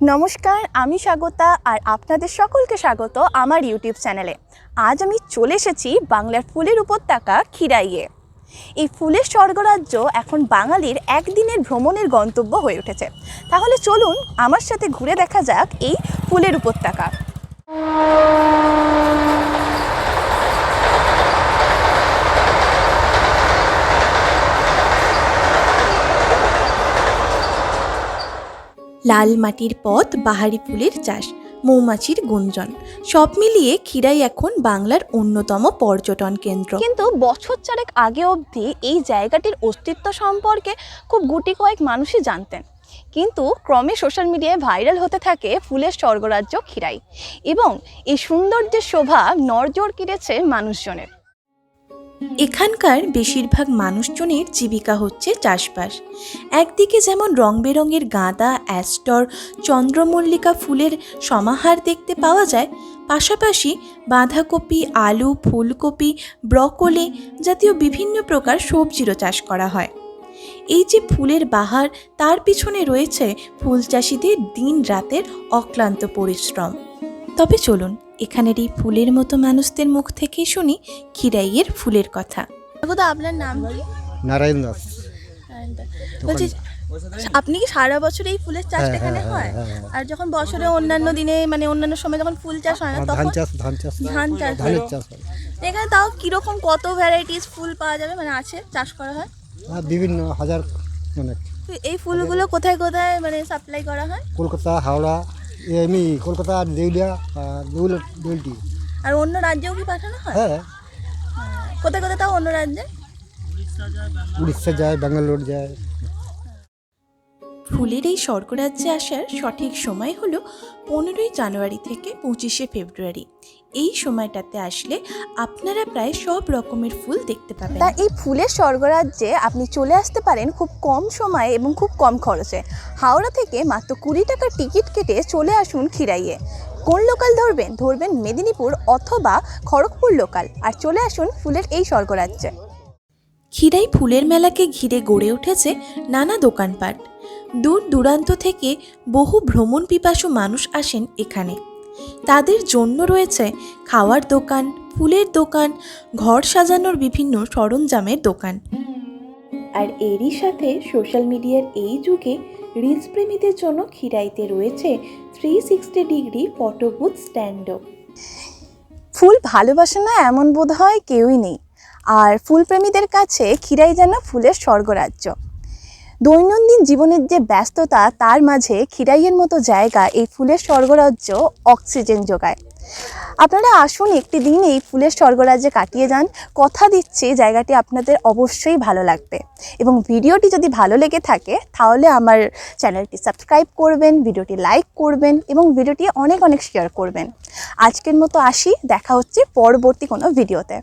নমস্কার, আমি স্বাগতা আর আপনাদের সকলকে স্বাগত আমার ইউটিউব চ্যানেলে। আজ আমি চলে এসেছি বাংলার ফুলের উপত্যকা খিরাইয়ে। এই ফুলের স্বর্গরাজ্য এখন বাঙালির একদিনের ভ্রমণের গন্তব্য হয়ে উঠেছে। তাহলে চলুন আমার সাথে ঘুরে দেখা যাক এই ফুলের উপত্যকা। লাল মাটির পথ, বাহারি ফুলের চাষ, মৌমাছির গুঞ্জন, সব মিলিয়ে খিরাই এখন বাংলার অন্যতম পর্যটন কেন্দ্র। কিন্তু বছর চারেক আগে অবধি এই জায়গাটির অস্তিত্ব সম্পর্কে খুব গুটি কয়েক মানুষই জানতেন। কিন্তু ক্রমে সোশ্যাল মিডিয়ায় ভাইরাল হতে থাকে ফুলের স্বর্গরাজ্য খিরাই এবং এই সৌন্দর্যের শোভা নড়জোড় কিরেছে মানুষজনের। এখানকার বেশিরভাগ মানুষজনের জীবিকা হচ্ছে চাষবাস। একদিকে যেমন রং বেরঙের গাঁদা, অ্যাস্টর, চন্দ্রমল্লিকা ফুলের সমাহার দেখতে পাওয়া যায়, পাশাপাশি বাঁধাকপি, আলু, ফুলকপি, ব্রকলি জাতীয় বিভিন্ন প্রকার সবজিরও চাষ করা হয়। এই যে ফুলের বাহার, তার পিছনে রয়েছে ফুল চাষিদের দিন রাতের অক্লান্ত পরিশ্রম। তবে চলুন এখানের এই ফুলের মতো মানুষদের মুখ থেকে শুনি খিরাইয়ের ফুলের কথা। তো আপনার নাম কি? নারায়ণ দাস। বলছি আপনি কি সারা বছর এই ফুলের চাষটা হ্যাঁ, এখানে হ্যাঁ, হয়? হ্যাঁ। আর যখন বছরে অন্যান্য দিনে মানে অন্যান্য সময় যখন ফুল চাষ হয় না ধান তখন চাষ ধান চাষ ধান চাষ ধানের চাষ হয়। এখানে তাও কীরকম কত ভ্যারাইটিস ফুল পাওয়া যাবে? মানে আছে চাষ করা হয়? বিভিন্ন হাজার অনেক তো এই ফুলগুলো কোথায় কোথায় মানে সাপ্লাই করা হয়? কলকাতা হাওড়া এমনি কলকাতা দেউলিয়া দেউল দেউলটি। আর অন্য রাজ্যেও কি পাঠানো হয়? হ্যাঁ। কোথায় কোথায় তাও অন্য রাজ্যে? উড়িষ্যা যায় ব্যাঙ্গালোর যায়। ফুলের এই স্বর্গরাজ্যে আসার সঠিক সময় হলো পনেরোই জানুয়ারি থেকে পঁচিশে ফেব্রুয়ারি। এই সময়টাতে আসলে আপনারা প্রায় সব রকমের ফুল দেখতে পাবেন। তা এই ফুলের স্বর্গরাজ্যে আপনি চলে আসতে পারেন খুব কম সময়ে এবং খুব কম খরচে। হাওড়া থেকে মাত্র কুড়ি টাকার টিকিট কেটে চলে আসুন খিরাইয়ে। কোন লোকাল ধরবেন? ধরবেন মেদিনীপুর অথবা খড়গপুর লোকাল। আর চলে আসুন ফুলের এই স্বর্গরাজ্যে। খিরাই ফুলের মেলাকে ঘিরে গড়ে উঠেছে নানা দোকানপাট। দূর দূরান্ত থেকে বহু ভ্রমণ পিপাসু মানুষ আসেন এখানে। তাদের জন্য রয়েছে খাওয়ার দোকান, ফুলের দোকান, ঘর সাজানোর বিভিন্ন সরঞ্জামের দোকান। আর এরই সাথে সোশ্যাল মিডিয়ার এই যুগে রিলস প্রেমীদের জন্য খিরাইতে রয়েছে three sixty degree photo booth স্ট্যান্ডও। ফুল ভালোবাসে না এমন বোধ হয় কেউই নেই। আর ফুলপ্রেমীদের কাছে খিরাই যেন ফুলের স্বর্গরাজ্য। দৈনন্দিন জীবনের যে ব্যস্ততা, তার মাঝে খিরাইয়ের মতো জায়গা এই ফুলের স্বর্গরাজ্য অক্সিজেন যোগায়। আপনারা আসুন একটি দিন এই ফুলের স্বর্গরাজ্যে কাটিয়ে যান। কথা দিচ্ছি, জায়গাটি আপনাদের অবশ্যই ভালো লাগবে। এবং ভিডিওটি যদি ভালো লেগে থাকে, তাহলে আমার চ্যানেলটি সাবস্ক্রাইব করবেন, ভিডিওটি লাইক করবেন এবং ভিডিওটি অনেক অনেক শেয়ার করবেন। আজকের মতো আসি, দেখা হচ্ছে পরবর্তী কোনো ভিডিওতে।